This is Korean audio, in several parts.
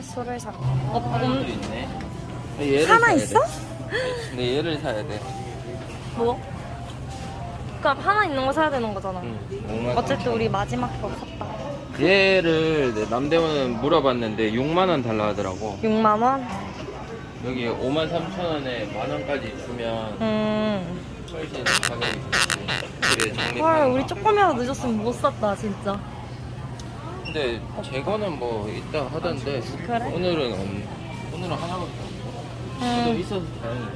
또 술을 사. 어, 하나도 음, 있네. 얘를 하나 사야 있어? 돼. 근데 얘를 사야 돼. 뭐? 그럼 하나 있는 거 사야 되는 거잖아. 응. 5만 어쨌든 우리 마지막 거 샀다. 얘를 내 남대문 물어봤는데 6만 원 달라 하더라고. 6만 원? 여기 5만 3천 원에 만 원까지 주면 음. 훨씬 가격이 좋지. 그래. 헐, 우리 조금이라도 늦었으면 못 샀다, 진짜. 근데 제거는 뭐 있다 하던데 그래? 오늘은 없. 오늘은 하나밖에 없고. 또 음. 있어서 다행이다.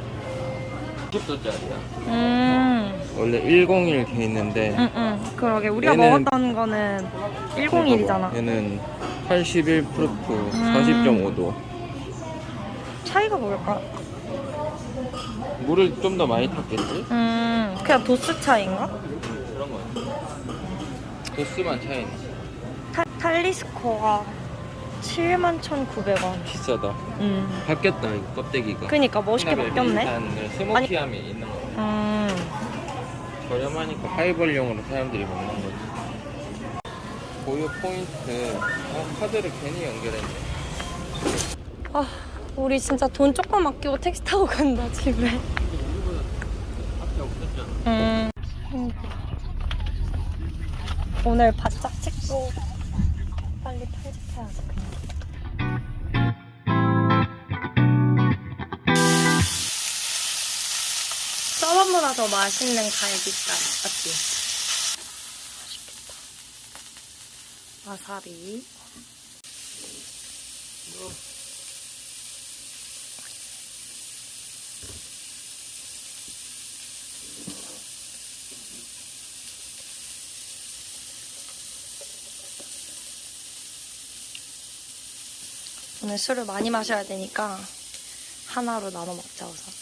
60도짜리야. 음. 원래 101 돼 있는데 응, 응. 그러게. 우리가 얘는- 먹었던 거는 101이잖아. 얘는 81 프루프 음. 40.5도. 차이가 뭘까? 물을 좀 더 많이 탔겠지? 음, 그냥 도수 차이인가? 그런 거 같아. 도수만 차이네. 탈, 탈리스코가 71,900원. 비싸다. 음. 바뀌었다 이거 껍데기가. 그니까 멋있게 바뀌었네. 비슷한 스모키함이 있는 거. 음. 저렴하니까 하이볼용으로 사람들이 먹는 거지. 고유 포인트. 아, 카드를 괜히 연결했네. 아, 우리 진짜 돈 조금 아끼고 택시 타고 간다, 집에. 앞에 없었잖아. 음. 오늘 바짝 찍고 빨리 편집해야지, 그냥. 저번보다 더 맛있는 갈비살, 맞지? 맛있겠다. 와사비. 오늘 술을 많이 마셔야 되니까 하나로 나눠 먹자 우선.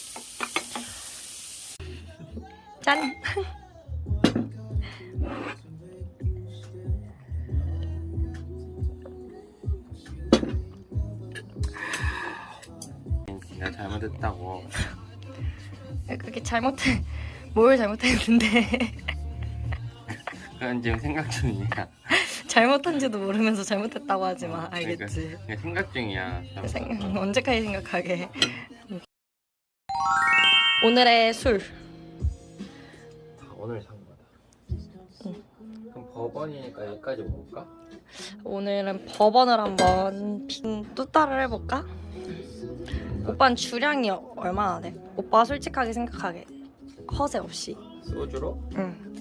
짠! 내가 잘못했다고. 그게 잘못해 뭘 잘못했는데 그건 지금 생각 중이야. 잘못한지도 모르면서 잘못했다고 하지 마 알겠지? 그러니까 생각 중이야. 생, 언제까지 생각하게 오늘의 술 아, 오늘 산 거다. 그럼 법원이니까 여기까지 먹을까? 오늘은 법원을 한번 빙 뚜따를 해볼까? 오빠는 주량이 얼마나 돼? 오빠 솔직하게 생각하게 허세 없이 소주로? 응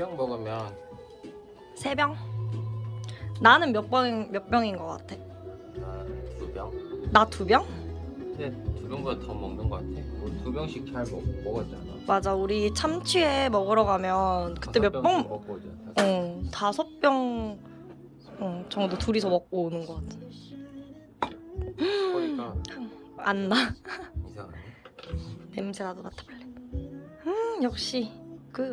3병 먹으면 세 병? 나는 몇 병, 몇 병인 것 같아? 한 2병? 나 두 병? 근데 두 병보다 더 먹는 거 같아. 우리 두 병씩 잘 먹, 먹었잖아. 맞아 우리 참치회 먹으러 가면 그때 몇 다섯 병? 병씩 먹고 오자. 어 다섯 병 어, 정도 둘이서 먹고 오는 것 같아 소리가 안 나? 이상하네. 냄새라도 맡아볼래 음 역시 그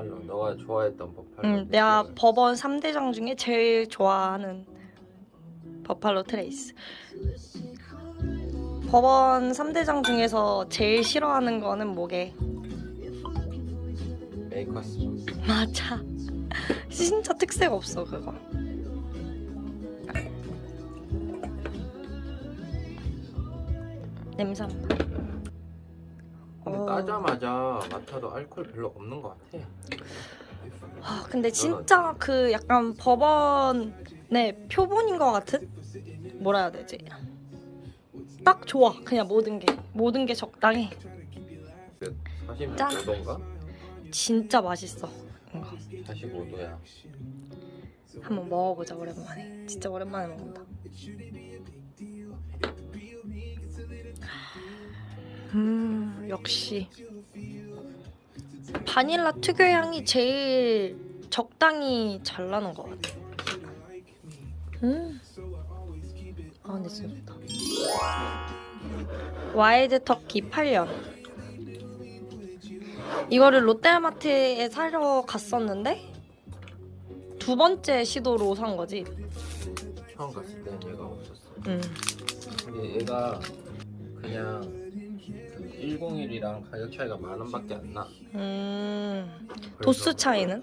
버팔로 너가 좋아했던 버팔로. 음, 내가 법원 3대장 중에 제일 좋아하는 버팔로 트레이스. 법원 3대장 중에서 제일 싫어하는 거는 뭐게? 메이커스. 맞아. 진짜 특색 없어, 그거. 냄새 안 나. 근데 어. 따자마자 맡아도 알코올 별로 없는 것 같아. 아, 근데 진짜 그 약간 법원의 표본인 것 같은? 뭐라 해야 되지? 딱 좋아. 그냥 모든 게. 모든 게 적당해. 짠. 45도인가? 진짜 맛있어. 뭔가. 45도야. 한번 먹어보자, 오랜만에. 진짜 오랜만에 먹는다. 음, 역시. 바닐라 특유 향이 제일 적당히 잘 나는 것 같아. 음. 아, 근데 진짜 좋다. 와일드 터키 8년. 이거를 롯데마트에 사러 갔었는데 두 번째 시도로 산 거지. 처음 갔을 때 얘가 없었어. 응. 근데 얘가 그냥 그 101이랑 가격 차이가 만 원밖에 안 나. 음. 도수 차이는?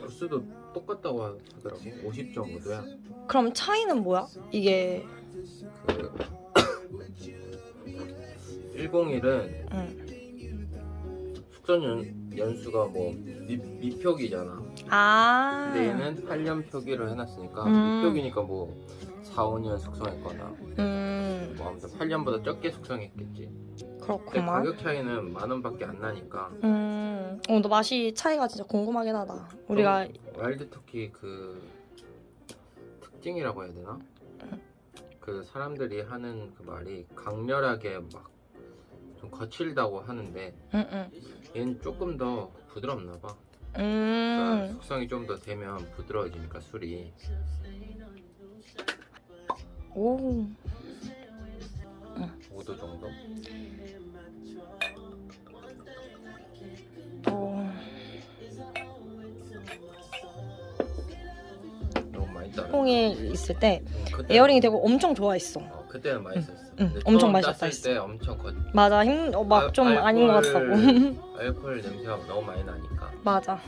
도수도 똑같다고 하더라고. 50 정도야. 그럼 차이는 뭐야? 이게 그 101은 응. 숙성 연, 연수가 뭐 미, 미표기잖아. 아. 근데 얘는 8년 표기로 해놨으니까 음. 미표기니까 뭐 4, 5년 숙성했거나 음. 뭐 아무튼 8년보다 적게 숙성했겠지. 근데 그렇구만. 가격 차이는 만 원밖에 안 나니까 음. 어, 너 맛이 차이가 진짜 궁금하긴 하다. 우리가 와일드 터키 그 특징이라고 해야 되나? 그 사람들이 하는 그 말이 강렬하게 막 좀 거칠다고 하는데. 얘는 조금 더 부드럽나 봐. 그러니까 음. 숙성이 좀 더 되면 부드러워지니까 술이 오. 5도 정도. 오. 너무 많이 따라. 홍에 있을 때 그때, 에어링이 되고 엄청 좋아했어. 어, 그때는 맛있었어. 응, 근데 엄청 처음 맛있었다 땄을 했어. 때 엄청 거, 맞아. 힘, 어, 막좀 알- 아닌 것 알코올- 같다고. 알코올 냄새가 너무 많이 나니까. 맞아.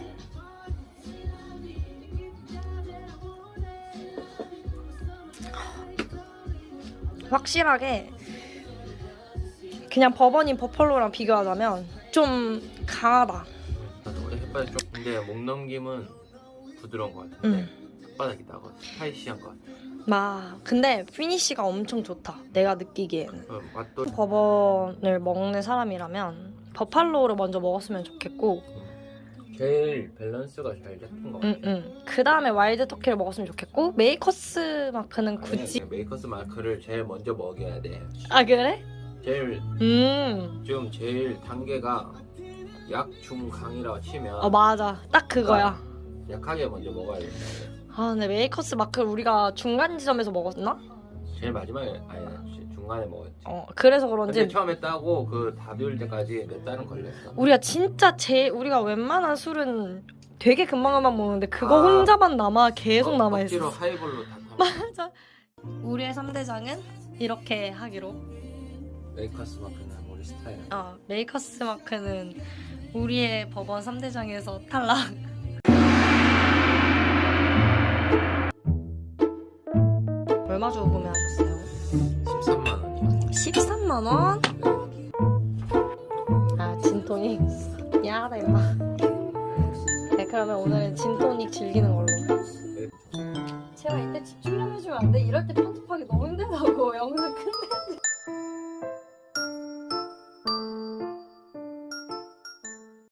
확실하게 그냥 버번인 버펄로랑 비교하자면 좀 강하다. 나도 햇반이 좀 근데 목 넘김은 부드러운 것 같은데 응. 혓바닥이 나고 스파이시한 것 같아. 마 근데 피니쉬가 엄청 좋다. 내가 느끼기에는. 응, 맛도 버번을 먹는 사람이라면 버팔로를 먼저 먹었으면 좋겠고, 제일 밸런스가 잘 잡힌 것 같아. 응, 응. 그 다음에 와일드 터키를 먹었으면 좋겠고, 메이커스 마크는 굳이. 아니, 메이커스 마크를 제일 먼저 먹여야 돼. 아, 그래? 제일 음. 지금 제일 단계가 약, 중, 강이라고 치면 어, 맞아. 딱 그거야. 약하게 먼저 먹어야 돼. 아, 근데 메이커스 마크를 우리가 중간 지점에서 먹었나? 제일 마지막에 아니 중간에 먹었지. 어, 그래서 근데 그런지 처음에 따고 그 다 비울 때까지 몇 달은 걸렸어. 우리가 진짜 제 우리가 웬만한 술은 되게 금방 금방 먹는데 그거 아. 혼자만 남아 계속 어, 남아 억지로 있어. 하이볼로 다. 맞아. 우리의 3대장은 이렇게 하기로. 메이커스 마크는 우리 스타일. 어, 메이커스 마크는 우리의 법원 3대장에서 탈락. 얼마 주고 구매하셨어요? 13만 원이요. 13만 원? 아, 진토닉. 미안하다, 임마. 네, 그러면 오늘은 진토닉 즐기는 걸로. 제가 이때 집중 좀 해주면 안 돼? 이럴 때 편집하기 너무 힘들다고 영상 끝내.